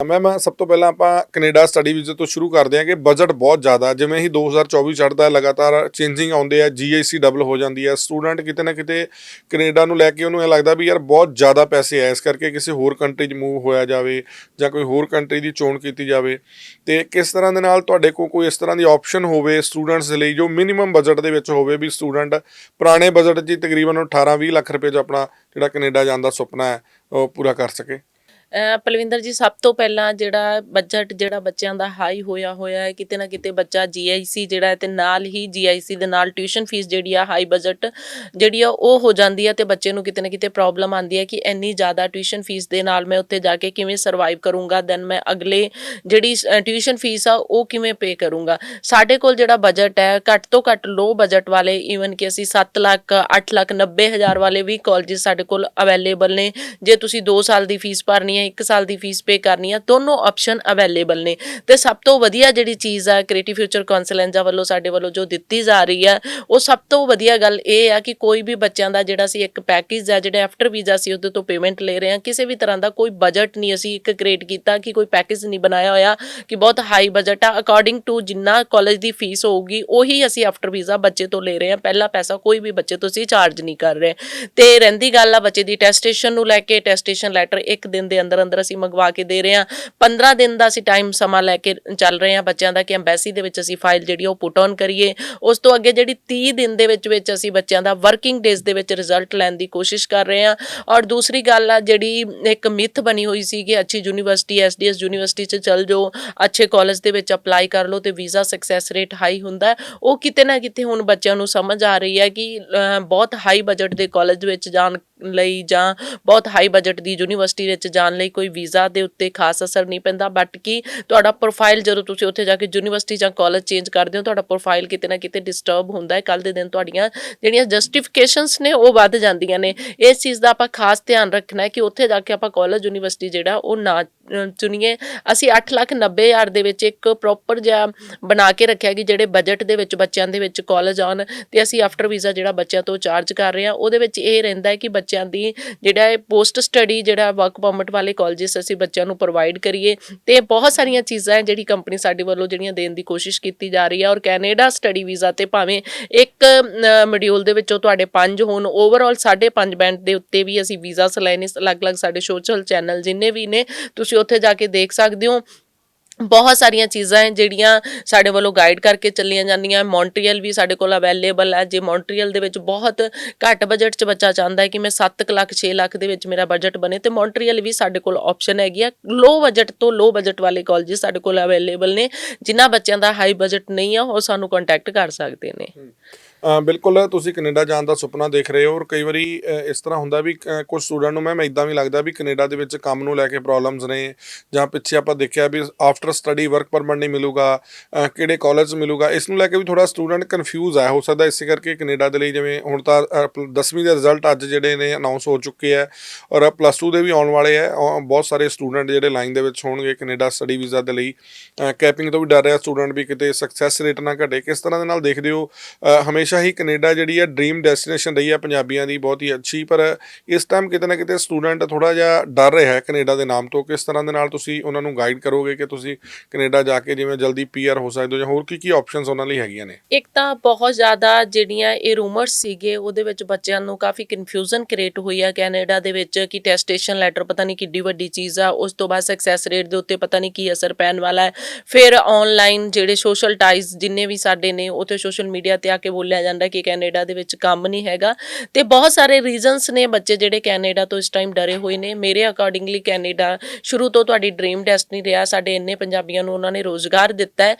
Ma'am ਸਭ ਤੋਂ ਪਹਿਲਾਂ ਆਪਾਂ ਕੈਨੇਡਾ ਸਟੱਡੀ ਵੀਜ਼ੇ ਤੋਂ ਸ਼ੁਰੂ ਕਰਦੇ ਹਾਂ ਕਿ ਬਜਟ ਬਹੁਤ ਜ਼ਿਆਦਾ। ਜਿਵੇਂ ਹੀ 2024 ਚੜ੍ਹਦਾ ਹੈ, ਲਗਾਤਾਰ ਚੇਂਜਿੰਗ ਆਉਂਦੇ ਆ ਜੀਆਈਸੀ ਡਬਲ ਹੋ ਜਾਂਦੀ ਹੈ ਸਟੂਡੈਂਟ ਕਿਤੇ ਨਾ ਕਿਤੇ ਕੈਨੇਡਾ ਨੂੰ ਲੈ ਕੇ ਉਹਨੂੰ ਇਹ ਲੱਗਦਾ ਵੀ ਯਾਰ ਬਹੁਤ ਜ਼ਿਆਦਾ ਪੈਸੇ ਆ, ਇਸ ਕਰਕੇ ਕਿਸੇ ਹੋਰ ਕੰਟਰੀ 'ਚ ਮੂਵ ਹੋਇਆ ਜਾਵੇ ਜਾਂ ਕੋਈ ਹੋਰ ਕੰਟਰੀ ਦੀ ਚੋਣ ਕੀਤੀ ਜਾਵੇ। ਤੇ ਕਿਸ ਤਰ੍ਹਾਂ ਦੇ ਨਾਲ ਤੁਹਾਡੇ ਕੋਲ ਕੋਈ ਇਸ ਤਰ੍ਹਾਂ ਦੀ ਆਪਸ਼ਨ ਹੋਵੇ ਸਟੂਡੈਂਟਸ ਦੇ ਲਈ, ਜੋ ਮਿਨੀਮਮ ਬਜਟ ਦੇ ਵਿੱਚ ਹੋਵੇ ਵੀ ਸਟੂਡੈਂਟ ਪੁਰਾਣੇ ਬਜਟ 'ਚ ਹੀ ਤਕਰੀਬਨ 18-20 ਲੱਖ ਰੁਪਏ 'ਚ ਆਪਣਾ ਜਿਹੜਾ ਕੈਨੇਡਾ ਜਾਣ ਦਾ ਸੁਪਨਾ ਹੈ, ਉਹ ਪੂਰਾ ਕਰ ਸਕੇ? ਪਲਵਿੰਦਰ ਜੀ, ਸਭ ਤੋਂ ਪਹਿਲਾਂ ਜਿਹੜਾ ਬਜਟ ਜਿਹੜਾ ਬੱਚਿਆਂ ਦਾ ਹਾਈ ਹੋਇਆ ਹੋਇਆ ਹੈ, ਕਿਤੇ ਨਾ ਕਿਤੇ ਬੱਚਾ ਜੀਆਈਸੀ ਜਿਹੜਾ ਹੈ ਤੇ ਨਾਲ ਹੀ ਜੀਆਈਸੀ ਦੇ ਨਾਲ ਟਿਊਸ਼ਨ ਫੀਸ ਜਿਹੜੀ ਆ ਹਾਈ ਬਜਟ ਜਿਹੜੀ ਆ, ਉਹ ਹੋ ਜਾਂਦੀ ਹੈ ਤੇ ਬੱਚੇ ਨੂੰ ਕਿਤੇ ਨਾ ਕਿਤੇ ਪ੍ਰੋਬਲਮ ਆਉਂਦੀ ਹੈ ਕਿ ਇੰਨੀ ਜ਼ਿਆਦਾ ਟਿਊਸ਼ਨ ਫੀਸ ਦੇ ਨਾਲ ਮੈਂ ਉੱਥੇ ਜਾ ਕੇ ਕਿਵੇਂ ਸਰਵਾਈਵ ਕਰੂੰਗਾ ਦੈਨ ਮੈਂ ਅਗਲੇ ਜਿਹੜੀ ਟਿਊਸ਼ਨ ਫੀਸ ਆ, ਉਹ ਕਿਵੇਂ ਪੇ ਕਰੂੰਗਾ। ਸਾਡੇ ਕੋਲ ਜਿਹੜਾ ਬਜਟ ਹੈ, ਘੱਟ ਤੋਂ ਘੱਟ ਲੋ ਬਜਟ ਵਾਲੇ ਈਵਨ ਕਿ ਅਸੀਂ 7 ਲੱਖ 8 ਲੱਖ 90 ਹਜ਼ਾਰ ਵਾਲੇ ਵੀ ਕਾਲਜਸ ਸਾਡੇ ਕੋਲ ਅਵੇਲੇਬਲ ਨੇ। ਜੇ ਤੁਸੀਂ 2 ਸਾਲ ਦੀ ਫੀਸ ਭਰਨੀ ਹੈ 1 ਸਾਲ ਦੀ ਫੀਸ ਪੇ ਕਰਨੀ ਹੈ ਦੋਨੋਂ ਆਪਸ਼ਨ ਅਵੇਲੇਬਲ ਨੇ। ਤੇ ਸਭ ਤੋਂ ਵਧੀਆ ਜਿਹੜੀ ਚੀਜ਼ ਆ ਕ੍ਰੀਏਟਿਵ ਫਿਊਚਰ ਕਾਉਂਸਲੈਂਜਾ ਵੱਲੋਂ ਸਾਡੇ ਵੱਲੋਂ ਜੋ ਦਿੱਤੀ ਜਾ ਰਹੀ ਹੈ ਉਹ ਸਭ ਤੋਂ ਵਧੀਆ ਗੱਲ ਇਹ ਆ ਕਿ ਕੋਈ ਵੀ ਬੱਚਿਆਂ ਦਾ ਜਿਹੜਾ ਸੀ ਇੱਕ ਪੈਕੇਜ ਆ, ਜਿਹੜਾ ਆਫਟਰ ਵੀਜ਼ਾ ਸੀ ਉਹਦੇ ਤੋਂ ਪੇਮੈਂਟ ਲੈ ਰਹੇ ਹਾਂ ਕਿਸੇ ਵੀ ਤਰ੍ਹਾਂ ਦਾ ਕੋਈ ਬਜਟ ਨਹੀਂ ਅਸੀਂ ਇੱਕ ਕ੍ਰੀਏਟ ਕੀਤਾ ਕਿ ਕੋਈ ਪੈਕੇਜ ਨਹੀਂ ਬਣਾਇਆ ਹੋਇਆ, ਕਿ ਬਹੁਤ ਹਾਈ ਬਜਟ ਆ। ਅਕੋਰਡਿੰਗ ਟੂ ਜਿੰਨਾ ਕਾਲਜ ਦੀ ਫੀਸ ਹੋਊਗੀ, ਉਹੀ ਅਸੀਂ ਆਫਟਰ ਵੀਜ਼ਾ ਬੱਚੇ ਤੋਂ ਲੈ ਰਹੇ ਹਾਂ ਪਹਿਲਾ ਪੈਸਾ ਕੋਈ ਵੀ ਬੱਚੇ ਤੋਂ ਅਸੀਂ ਚਾਰਜ ਨਹੀਂ ਕਰ ਰਹੇ। ਤੇ ਰਹਿੰਦੀ ਗੱਲ ਆ ਬੱਚੇ ਦੀ ਟੈਸਟੇਸ਼ਨ ਨੂੰ ਲੈ ਕੇ ਟੈਸਟੇਸ਼ਨ ਲੈਟਰ ਇੱਕ ਦਿਨ ਦੇ ਅੰਦਰ ਅੰਦਰ ਅਸੀਂ ਮੰਗਵਾ ਕੇ ਦੇ ਰਹੇ ਹਾਂ। 15 ਦਿਨ ਦਾ ਅਸੀਂ ਟਾਈਮ ਸਮਾਂ ਲੈ ਕੇ ਚੱਲ ਰਹੇ ਹਾਂ ਬੱਚਿਆਂ ਦਾ ਕਿ ਐਮਬੈਸੀ ਦੇ ਵਿੱਚ ਅਸੀਂ ਫਾਈਲ ਜਿਹੜੀ ਉਹ ਪੁਟ ਔਨ ਕਰੀਏ। ਉਸ ਤੋਂ ਅੱਗੇ ਜਿਹੜੀ 30 ਦਿਨ ਦੇ ਵਿੱਚ ਵਿੱਚ ਅਸੀਂ ਬੱਚਿਆਂ ਦਾ ਵਰਕਿੰਗ ਡੇਜ਼ ਦੇ ਵਿੱਚ ਰਿਜ਼ਲਟ ਲੈਣ ਦੀ ਕੋਸ਼ਿਸ਼ ਕਰ ਰਹੇ ਹਾਂ। ਔਰ ਦੂਸਰੀ ਗੱਲ ਆ, ਜਿਹੜੀ ਇੱਕ ਮਿਥ ਬਣੀ ਹੋਈ ਸੀ ਕਿ ਅੱਛੀ ਯੂਨੀਵਰਸਿਟੀ ਐਸਡੀਐਸ ਯੂਨੀਵਰਸਿਟੀ 'ਚ ਚੱਲ ਜਾਓ, ਅੱਛੇ ਕਾਲਜ ਦੇ ਵਿੱਚ ਅਪਲਾਈ ਕਰ ਲਓ ਤੇ ਵੀਜ਼ਾ ਸਕਸੈਸ ਰੇਟ ਹਾਈ ਹੁੰਦਾ। ਉਹ ਕਿਤੇ ਨਾ ਕਿਤੇ ਹੁਣ ਬੱਚਿਆਂ ਨੂੰ ਸਮਝ ਆ ਰਹੀ ਹੈ ਕਿ ਬਹੁਤ ਹਾਈ ਬਜਟ ਦੇ ਕਾਲਜ ਵਿੱਚ ਜਾਣ ਲਈ ਜਾਂ ਬਹੁਤ ਹਾਈ ਬਜਟ ਦੀ ਯੂਨੀਵਰਸਿਟੀ ਵਿੱਚ ਜਾਣ ਲਈ ਕੋਈ ਵੀਜ਼ਾ ਦੇ ਉੱਤੇ ਖਾਸ ਅਸਰ ਨਹੀਂ ਪੈਂਦਾ। ਬਟ ਕਿ ਤੁਹਾਡਾ ਪ੍ਰੋਫਾਈਲ ਜਦੋਂ ਤੁਸੀਂ ਉੱਥੇ ਜਾ ਕੇ ਯੂਨੀਵਰਸਿਟੀ ਜਾਂ ਕਾਲਜ ਚੇਂਜ ਕਰਦੇ ਹੋ, ਤੁਹਾਡਾ ਪ੍ਰੋਫਾਈਲ ਕਿਤੇ ਨਾ ਕਿਤੇ ਡਿਸਟਰਬ ਹੁੰਦਾ ਹੈ। ਕੱਲ ਦੇ ਦਿਨ ਤੁਹਾਡੀਆਂ ਜਿਹੜੀਆਂ ਜਸਟੀਫਿਕੇਸ਼ਨਸ ਨੇ, ਉਹ ਵੱਧ ਜਾਂਦੀਆਂ ਨੇ। ਇਸ ਚੀਜ਼ ਦਾ ਆਪਾਂ ਖਾਸ ਧਿਆਨ ਰੱਖਣਾ ਹੈ ਕਿ ਉੱਥੇ ਜਾ ਕੇ ਆਪਾਂ ਕਾਲਜ ਯੂਨੀਵਰਸਿਟੀ ਜਿਹੜਾ, ਉਹ ਨਾ ਚੁਣੀਏ। ਅਸੀਂ 8 ਲੱਖ 90 ਹਜ਼ਾਰ ਦੇ ਵਿੱਚ ਇੱਕ ਪ੍ਰੋਪਰ ਜਿਹਾ ਬਣਾ ਕੇ ਰੱਖਿਆ ਕਿ ਜਿਹੜੇ ਬਜਟ ਦੇ ਵਿੱਚ ਬੱਚਿਆਂ ਦੇ ਵਿੱਚ ਕਾਲਜ ਆਉਣ ਤੇ ਅਸੀਂ ਆਫਟਰ ਵੀਜ਼ਾ ਜਿਹੜਾ ਬੱਚਿਆਂ ਤੋਂ ਚਾਰਜ ਕਰ ਰਹੇ ਹਾਂ, ਉਹਦੇ ਵਿੱਚ ਇਹ ਰਹਿੰਦਾ ਹੈ ਕਿ ਬੱਚਿਆਂ ਦੀ ਜਿਹੜਾ ਹੈ ਪੋਸਟ ਸਟੱਡੀ ਜਿਹੜਾ ਵਰਕ ਪਰਮਿਟ ਵਾਲੇ ਕਾਲਜਸ ਅਸੀਂ ਬੱਚਿਆਂ ਨੂੰ ਪ੍ਰੋਵਾਈਡ ਕਰੀਏ ਤੇ ਬਹੁਤ ਸਾਰੀਆਂ ਚੀਜ਼ਾਂ ਹੈ ਜਿਹੜੀ ਕੰਪਨੀ ਸਾਡੇ ਵੱਲੋਂ ਜਿਹੜੀਆਂ ਦੇਣ ਦੀ ਕੋਸ਼ਿਸ਼ ਕੀਤੀ ਜਾ ਰਹੀ ਹੈ ਔਰ ਕੈਨੇਡਾ ਸਟੱਡੀ ਵੀਜ਼ਾ ਤੇ ਭਾਵੇਂ ਇੱਕ ਮੋਡਿਊਲ ਦੇ ਵਿੱਚੋਂ ਤੁਹਾਡੇ ਪੰਜ ਹੋਣ ਓਵਰਆਲ 5.5 ਬੈਂਡ ਦੇ ਉੱਤੇ ਵੀ ਅਸੀਂ ਵੀਜ਼ਾਸ ਲਏ ਨੇ ਅਲੱਗ-ਅਲੱਗ ਸਾਡੇ ਸੋਸ਼ਲ ਚੈਨਲ ਜਿੰਨੇ ਵੀ ਨੇ, ਤੁਸੀਂ ਉੱਥੇ ਜਾ ਕੇ ਦੇਖ ਸਕਦੇ ਹੋ। ਬਹੁਤ ਸਾਰੀਆਂ ਚੀਜ਼ਾਂ ਹੈ ਜਿਹੜੀਆਂ ਸਾਡੇ ਵੱਲੋਂ ਗਾਈਡ ਕਰਕੇ ਚੱਲੀਆਂ ਜਾਂਦੀਆਂ। ਮੌਂਟਰੀਅਲ ਵੀ ਸਾਡੇ ਕੋਲ ਅਵੇਲੇਬਲ ਹੈ। ਜੇ ਮੌਂਟਰੀਅਲ ਦੇ ਵਿੱਚ ਬਹੁਤ ਘੱਟ ਬਜਟ 'ਚ ਬੱਚਾ ਚਾਹੁੰਦਾ ਹੈ ਕਿ ਮੈਂ 7 ਲੱਖ 6 ਲੱਖ ਦੇ ਵਿੱਚ ਮੇਰਾ ਬਜਟ ਬਣੇ, ਤੇ ਮੌਂਟਰੀਅਲ ਵੀ ਸਾਡੇ ਕੋਲ ਆਪਸ਼ਨ ਹੈਗੀ ਆ। ਲੋ ਬਜਟ ਤੋਂ ਲੋ ਬਜਟ ਵਾਲੇ ਕਾਲਜਸ ਸਾਡੇ ਕੋਲ ਅਵੇਲੇਬਲ ਨੇ। ਜਿਨ੍ਹਾਂ ਬੱਚਿਆਂ ਦਾ ਹਾਈ ਬਜਟ ਨਹੀਂ ਆ, ਉਹ ਸਾਨੂੰ ਕੰਟੈਕਟ ਕਰ ਸਕਦੇ ਨੇ। ਬਿਲਕੁਲ ਤੁਸੀਂ ਕੈਨੇਡਾ ਜਾਣ ਦਾ ਸੁਪਨਾ ਦੇਖ ਰਹੇ ਹੋ ਔਰ ਕਈ ਵਾਰੀ ਇਸ ਤਰ੍ਹਾਂ ਹੁੰਦਾ ਵੀ ਅ, ਕੁਝ ਸਟੂਡੈਂਟ ਨੂੰ ਮੈਮ ਇਦਾਂ ਵੀ ਲੱਗਦਾ ਵੀ ਕੈਨੇਡਾ ਦੇ ਵਿੱਚ ਕੰਮ ਨੂੰ ਲੈ ਕੇ ਪ੍ਰੋਬਲਮਸ ਨੇ ਜਾਂ ਪਿੱਛੇ ਆਪਾਂ ਦੇਖਿਆ ਵੀ ਆਫਟਰ ਸਟੱਡੀ ਵਰਕ ਪਰਮਿਟ ਨਹੀਂ ਮਿਲੂਗਾ ਕਿਹੜੇ ਕਾਲਜ ਮਿਲੂਗਾ ਇਸ ਨੂੰ ਲੈ ਕੇ ਵੀ ਥੋੜਾ ਸਟੂਡੈਂਟ ਕਨਫਿਊਜ਼ ਹੈ ਹੋ ਸਕਦਾ ਇਸੇ ਕਰਕੇ ਕੈਨੇਡਾ ਦੇ ਲਈ ਜਿਵੇਂ ਹੁਣ ਤਾਂ 10ਵੀਂ ਦੇ ਰਿਜ਼ਲਟ ਅੱਜ ਜਿਹੜੇ ਨੇ ਅਨਾਉਂਸ ਹੋ ਚੁੱਕੇ ਆ ਔਰ ਪਲੱਸ 2 ਦੇ ਵੀ ਆਉਣ ਵਾਲੇ ਆ ਔਰ ਬਹੁਤ ਸਾਰੇ ਸਟੂਡੈਂਟ ਜਿਹੜੇ ਲਾਈਨ ਦੇ ਵਿੱਚ ਹੋਣਗੇ ਕੈਨੇਡਾ ਸਟੱਡੀ ਵੀਜ਼ਾ ਦੇ ਲਈ ਕੈਪਿੰਗ ਤੋਂ ਵੀ ਡਰ ਰਿਹਾ ਸਟੂਡੈਂਟ ਵੀ ਕਿਤੇ ਸਕਸੈਸ ਰੇਟ ਨਾ ਘਟੇ ਕਿਸ ਤਰ੍ਹਾਂ ਦੇ ਨਾਲ ਦੇਖਦੇ ਹੋ ਹਮੇਸ਼ਾ ਹਮੇਸ਼ਾ ਹੀ ਕੈਨੇਡਾ ਜਿਹੜੀ ਹੈ ਡ੍ਰੀਮ ਡੈਸਟੀਨੇਸ਼ਨ ਰਹੀ ਹੈ ਪੰਜਾਬੀਆਂ ਦੀ, ਬਹੁਤ ਹੀ ਅੱਛੀ, ਪਰ ਇਸ ਟਾਈਮ ਕਿਤੇ ਨਾ ਕਿਤੇ ਸਟੂਡੈਂਟ ਥੋੜਾ ਜਿਹਾ ਡਰ ਰਿਹਾ ਹੈ ਕੈਨੇਡਾ ਦੇ ਨਾਮ ਤੋਂ, ਕਿਸ ਤਰ੍ਹਾਂ ਦੇ ਨਾਲ ਤੁਸੀਂ ਉਹਨਾਂ ਨੂੰ ਗਾਈਡ ਕਰੋਗੇ ਕਿ ਤੁਸੀਂ ਕੈਨੇਡਾ ਜਾ ਕੇ ਜਿਵੇਂ ਜਲਦੀ ਪੀਆਰ ਹੋ ਸਕਦੇ ਹੋ ਜਾਂ ਹੋਰ ਕੀ ਕੀ ਆਪਸ਼ਨਸ ਉਹਨਾਂ ਲਈ ਹੈਗੀਆਂ ਨੇ? ਇੱਕ ਤਾਂ ਬਹੁਤ ਜ਼ਿਆਦਾ ਜਿਹੜੀਆਂ ਇਹ ਰੂਮਰਸ ਸੀਗੇ, ਉਹਦੇ ਵਿੱਚ ਬੱਚਿਆਂ ਨੂੰ ਕਾਫੀ ਕਨਫਿਊਜ਼ਨ ਕ੍ਰੀਏਟ ਹੋਈ ਆ ਕੈਨੇਡਾ ਦੇ ਵਿੱਚ ਕਿ ਟੈਸਟੇਸ਼ਨ ਲੈਟਰ ਪਤਾ ਨਹੀਂ ਕਿੱਡੀ ਵੱਡੀ ਚੀਜ਼ ਆ, ਉਸ ਤੋਂ ਬਾਅਦ ਸਕਸੈਸ ਰੇਟ ਦੇ ਉੱਤੇ ਪਤਾ ਨਹੀਂ ਕੀ ਅਸਰ ਪੈਣ ਵਾਲਾ ਹੈ। ਫਿਰ ਆਨਲਾਈਨ ਜਿਹੜੇ ਸੋਸ਼ਲ ਟਾਈਜ਼ ਜਿੰਨੇ ਵੀ ਸਾਡੇ ਨੇ, ਉੱਥੇ ਸੋਸ਼ਲ ਮੀਡੀਆ ਤੇ ਆ ਕੇ ਬੋਲਿਆ ਜਾਂਦਾ ਕਿ ਕੈਨੇਡਾ ਦੇ ਵਿੱਚ ਕੰਮ ਨਹੀਂ ਹੈਗਾ। ਤੇ ਬਹੁਤ ਸਾਰੇ ਰੀਜ਼ਨਸ ਨੇ ਬੱਚੇ ਜਿਹੜੇ ਕੈਨੇਡਾ ਤੋਂ ਇਸ ਟਾਈਮ ਡਰੇ ਹੋਏ ਨੇ। ਮੇਰੇ ਅਕੋਰਡਿੰਗਲੀ ਕੈਨੇਡਾ ਸ਼ੁਰੂ ਤੋਂ ਤੁਹਾਡੀ ਡ੍ਰੀਮ ਡੈਸਟਨੀ ਰਿਹਾ। ਸਾਡੇ ਇੰਨੇ ਪੰਜਾਬੀਆਂ ਨੂੰ ਉਹਨਾਂ ਨੇ ਰੋਜ਼ਗਾਰ ਦਿੱਤਾ ਹੈ।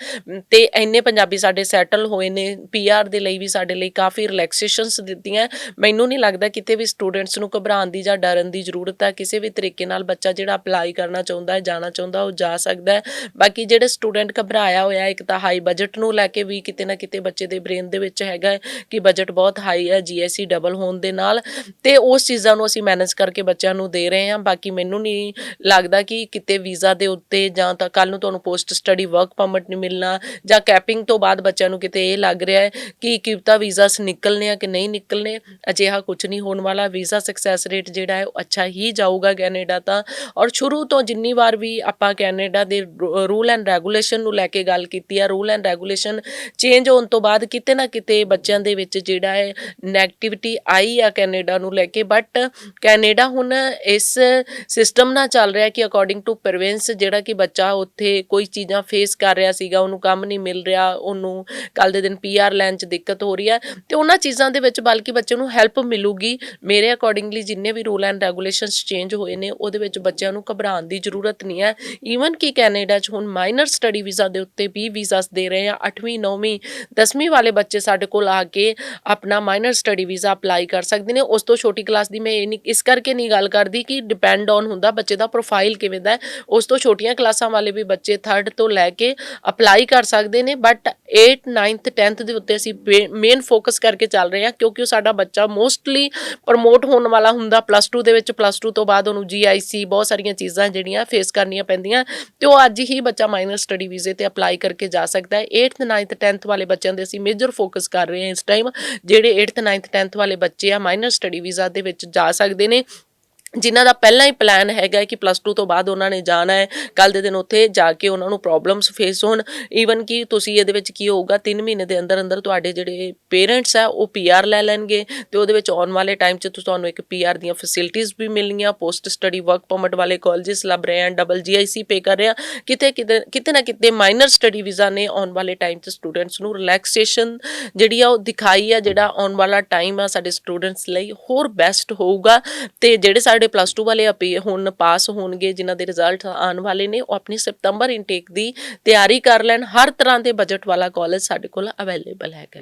ਤੇ ਇੰਨੇ ਪੰਜਾਬੀ ਸਾਡੇ ਸੈਟਲ ਹੋਏ ਨੇ। ਪੀਆਰ ਦੇ ਲਈ ਵੀ ਸਾਡੇ ਲਈ ਕਾਫੀ ਰਿਲੈਕਸੇਸ਼ਨਸ ਦਿੱਤੀਆਂ ਮੈਨੂੰ ਨਹੀਂ ਲੱਗਦਾ ਕਿਤੇ ਵੀ ਸਟੂਡੈਂਟਸ ਨੂੰ ਘਬਰਾਉਣ ਦੀ ਜਾਂ ਡਰਨ ਦੀ ਜ਼ਰੂਰਤ ਹੈ। ਕਿਸੇ ਵੀ ਤਰੀਕੇ ਨਾਲ ਬੱਚਾ ਜਿਹੜਾ ਅਪਲਾਈ ਕਰਨਾ ਚਾਹੁੰਦਾ ਹੈ, ਜਾਣਾ ਚਾਹੁੰਦਾ ਉਹ ਜਾ ਸਕਦਾ ਹੈ। ਬਾਕੀ ਜਿਹੜੇ ਸਟੂਡੈਂਟ ਘਬਰਾਇਆ ਹੋਇਆ ਇੱਕ ਤਾਂ ਹਾਈ ਬਜਟ ਨੂੰ ਲੈ ਕੇ ਵੀ ਕਿਤੇ ਨਾ ਕਿਤੇ ਬੱਚੇ ਦੇ ਬ੍ਰੇਨ ਦੇ ਵਿੱਚ ਹੈਗਾ। ਹੈਗਾ ਕਿ ਬਜਟ ਬਹੁਤ ਹਾਈ ਹੈ ਜੀਐਸਸੀ ਡਬਲ ਹੋਣ ਦੇ ਨਾਲ ਤੇ ਉਸ ਚੀਜ਼ਾਂ ਨੂੰ ਅਸੀਂ ਮੈਨੇਜ ਕਰਕੇ ਬੱਚਿਆਂ ਨੂੰ ਦੇ ਰਹੇ ਹਾਂ। ਬਾਕੀ ਮੈਨੂੰ ਨਹੀਂ ਲੱਗਦਾ ਕਿ ਕਿਤੇ ਵੀਜ਼ਾ ਦੇ ਉੱਤੇ ਜਾਂ ਤਾਂ ਕੱਲ ਨੂੰ ਤੁਹਾਨੂੰ ਪੋਸਟ ਸਟੱਡੀ ਵਰਕ ਪਰਮਿਟ ਨਹੀਂ ਮਿਲਣਾ ਜਾਂ ਕੈਪਿੰਗ ਤੋਂ ਬਾਅਦ ਬੱਚਿਆਂ ਨੂੰ ਕਿਤੇ ਇਹ ਲੱਗ ਰਿਹਾ ਹੈ ਕਿ ਕਿਵਤਾ ਵੀਜ਼ਾਸ ਨਿਕਲਨੇ ਆ ਕਿ ਨਹੀਂ ਨਿਕਲਨੇ, ਅਜਿਹਾ ਕੁਝ ਨਹੀਂ ਹੋਣ ਵਾਲਾ। ਵੀਜ਼ਾ ਸਕਸੈਸ ਰੇਟ ਜਿਹੜਾ ਹੈ ਉਹ ਅੱਛਾ ਹੀ ਜਾਊਗਾ ਕੈਨੇਡਾ ਤਾਂ। ਔਰ ਸ਼ੁਰੂ ਤੋਂ ਜਿੰਨੀ ਵਾਰ ਵੀ ਆਪਾਂ ਕੈਨੇਡਾ ਦੇ ਰੂਲ ਐਂਡ ਰੈਗੂਲੇਸ਼ਨ ਨੂੰ ਲੈ ਕੇ ਗੱਲ ਕੀਤੀ ਆ ਰੂਲ ਐਂਡ ਰੈਗੂਲੇਸ਼ਨ ਚੇਂਜ ਹੋਣ ਤੋਂ ਬਾਅਦ ਕਿਤੇ ਨਾ ਕਿਤੇ ਬੱਚਿਆਂ ਦੇ ਵਿੱਚ ਜਿਹੜਾ ਹੈ ਨੈਗੇਟਿਵਿਟੀ ਆਈ ਆ ਕੈਨੇਡਾ ਨੂੰ ਲੈ ਕੇ ਬਟ ਕੈਨੇਡਾ ਹੁਣ ਇਸ ਸਿਸਟਮ ਨਾਲ ਚੱਲ ਰਿਹਾ ਕਿ ਅਕੋਰਡਿੰਗ ਟੂ ਪ੍ਰੋਵਿੰਸ ਜਿਹੜਾ ਕਿ ਬੱਚਾ ਉੱਥੇ ਕੋਈ ਚੀਜ਼ਾਂ ਫੇਸ ਕਰ ਰਿਹਾ ਸੀਗਾ, ਉਹਨੂੰ ਕੰਮ ਨਹੀਂ ਮਿਲ ਰਿਹਾ, ਉਹਨੂੰ ਕੱਲ ਦੇ ਦਿਨ ਪੀਆਰ ਲੈਣ 'ਚ ਦਿੱਕਤ ਹੋ ਰਹੀ ਹੈ ਤੇ ਉਹਨਾਂ ਚੀਜ਼ਾਂ ਦੇ ਵਿੱਚ ਬਲਕਿ ਬੱਚੇ ਨੂੰ ਹੈਲਪ ਮਿਲੂਗੀ। ਮੇਰੇ ਅਕੋਰਡਿੰਗਲੀ ਜਿੰਨੇ ਵੀ ਰੂਲ ਐਂਡ ਰੈਗੂਲੇਸ਼ਨਸ ਚੇਂਜ ਹੋਏ ਨੇ, ਉਹਦੇ ਵਿੱਚ ਬੱਚਿਆਂ ਨੂੰ ਘਬਰਾਉਣ ਦੀ ਜ਼ਰੂਰਤ ਨਹੀਂ ਹੈ। ਈਵਨ ਕਿ ਕੈਨੇਡਾ 'ਚ ਹੁਣ ਮਾਈਨਰ ਸਟੱਡੀ ਵੀਜ਼ਾ ਦੇ ਉੱਤੇ ਵੀ ਵੀਜ਼ਾਸ ਦੇ ਰਹੇ ਆ 8ਵੀਂ 9ਵੀਂ 10ਵੀਂ ਵਾਲੇ ਬੱਚੇ ਸਾਡੇ ਕੋਲ ਆ ਕੇ ਆਪਣਾ ਮਾਈਨਰ ਸਟੱਡੀ ਵੀਜ਼ਾ ਅਪਲਾਈ ਕਰ ਸਕਦੇ ਨੇ। ਉਸ ਤੋਂ ਛੋਟੀ ਕਲਾਸ ਦੀ ਮੈਂ ਇਹ ਨਹੀਂ ਇਸ ਕਰਕੇ ਨਹੀਂ ਗੱਲ ਕਰਦੀ ਕਿ ਡਿਪੈਂਡ ਔਨ ਹੁੰਦਾ ਬੱਚੇ ਦਾ ਪ੍ਰੋਫਾਈਲ ਕਿਵੇਂ ਦਾ ਹੈ। ਉਸ ਤੋਂ ਛੋਟੀਆਂ ਕਲਾਸਾਂ ਵਾਲੇ ਵੀ ਬੱਚੇ 3rd ਤੋਂ ਲੈ ਕੇ ਅਪਲਾਈ ਕਰ ਸਕਦੇ ਨੇ। ਬਟ 8 9th 10th ਦੇ ਉੱਤੇ ਅਸੀਂ ਮੇਨ ਫੋਕਸ ਕਰਕੇ ਚੱਲ ਰਹੇ ਹਾਂ ਕਿਉਂਕਿ ਉਹ ਸਾਡਾ ਬੱਚਾ ਮੋਸਟਲੀ ਪ੍ਰਮੋਟ ਹੋਣ ਵਾਲਾ ਹੁੰਦਾ। ਪਲੱਸ 2 ਦੇ ਵਿੱਚ ਪਲੱਸ 2 ਤੋਂ ਬਾਅਦ ਉਹਨੂੰ ਜੀਆਈਸੀ ਬਹੁਤ ਸਾਰੀਆਂ ਚੀਜ਼ਾਂ ਜਿਹੜੀਆਂ ਫੇਸ ਕਰਨੀਆਂ ਪੈਂਦੀਆਂ ਤੇ ਉਹ ਅੱਜ ਹੀ ਬੱਚਾ ਮਾਈਨਰ ਸਟੱਡੀ ਵੀਜ਼ੇ ਤੇ ਅਪਲਾਈ ਕਰਕੇ ਜਾ ਸਕਦਾ ਹੈ। 8th 9th 10th ਵਾਲੇ ਬੱਚਿਆਂ ਦੇ ਅਸੀਂ ਮੇਜਰ ਫੋਕਸ ਕਰ ਰਹੇ ਹਾਂ ਇਸ ਟਾਈਮ ਜਿਹੜੇ 8th 9th 10th ਵਾਲੇ ਬੱਚੇ ਆ ਮਾਈਨਰ ਸਟੱਡੀ ਵੀਜ਼ਾ ਦੇ ਵਿੱਚ ਜਾ ਸਕਦੇ ਨੇ। ਜਿਨ੍ਹਾਂ ਦਾ ਪਹਿਲਾਂ ਹੀ ਪਲਾਨ ਹੈਗਾ ਕਿ ਪਲੱਸ 2 ਤੋਂ ਬਾਅਦ ਉਹਨਾਂ ਨੇ ਜਾਣਾ ਹੈ ਕੱਲ ਦੇ ਦਿਨ ਉੱਥੇ ਜਾ ਕੇ ਉਹਨਾਂ ਨੂੰ ਪ੍ਰੋਬਲਮਸ ਫੇਸ ਹੋਣ। ਈਵਨ ਕਿ ਤੁਸੀਂ ਇਹਦੇ ਵਿੱਚ ਕੀ ਹੋਊਗਾ 3 ਮਹੀਨੇ ਦੇ ਅੰਦਰ ਅੰਦਰ ਤੁਹਾਡੇ ਜਿਹੜੇ ਪੇਰੈਂਟਸ ਆ, ਉਹ ਪੀਆਰ ਲੈ ਲੈਣਗੇ ਤੇ ਉਹਦੇ ਵਿੱਚ ਆਉਣ ਵਾਲੇ ਟਾਈਮ 'ਚ ਤੁਹਾਨੂੰ ਇੱਕ ਪੀਆਰ ਦੀਆਂ ਫੈਸਿਲਿਟੀਆਂ ਵੀ ਮਿਲਣਗੀਆਂ ਪੋਸਟ ਸਟੱਡੀ ਵਰਕ ਪਰਮਿਟ ਵਾਲੇ ਕਾਲਜਸ ਲੱਭ ਰਹੇ ਆ ਡਬਲ ਜੀਆਈਸੀ ਪੇ ਕਰ ਰਹੇ ਆ। ਕਿਤੇ ਕਿਤੇ ਕਿਤੇ ਨਾ ਕਿਤੇ ਮਾਈਨਰ ਸਟੱਡੀ ਵੀਜ਼ਾ ਨੇ ਆਉਣ ਵਾਲੇ ਟਾਈਮ 'ਚ ਸਟੂਡੈਂਟਸ ਨੂੰ ਰਿਲੈਕਸੇਸ਼ਨ ਜਿਹੜੀ ਆ ਉਹ ਦਿਖਾਈ ਆ, ਜਿਹੜਾ ਆਉਣ ਵਾਲਾ ਟਾਈਮ ਆ ਸਾਡੇ ਸਟੂਡੈਂਟਸ ਲਈ ਹੋਰ ਬੈਸਟ ਹੋਊਗਾ। ਤੇ ਜਿਹੜੇ ਸਾਡੇ ਪਲੱਸ 2 ਵਾਲੇ ਅਪੀ ਹੁਣ ਪਾਸ ਹੋਣਗੇ, ਜਿਨ੍ਹਾਂ ਦੇ ਰਿਜ਼ਲਟ ਆਉਣ ਵਾਲੇ ਨੇ, ਉਹ ਆਪਣੀ ਸਤੰਬਰ ਇਨਟੇਕ ਦੀ ਤਿਆਰੀ ਕਰ ਲੈਣ। ਹਰ ਤਰ੍ਹਾਂ ਦੇ ਬਜਟ ਵਾਲਾ ਕਾਲਜ ਸਾਡੇ ਕੋਲ ਅਵੇਲੇਬਲ ਹੈਗਾ।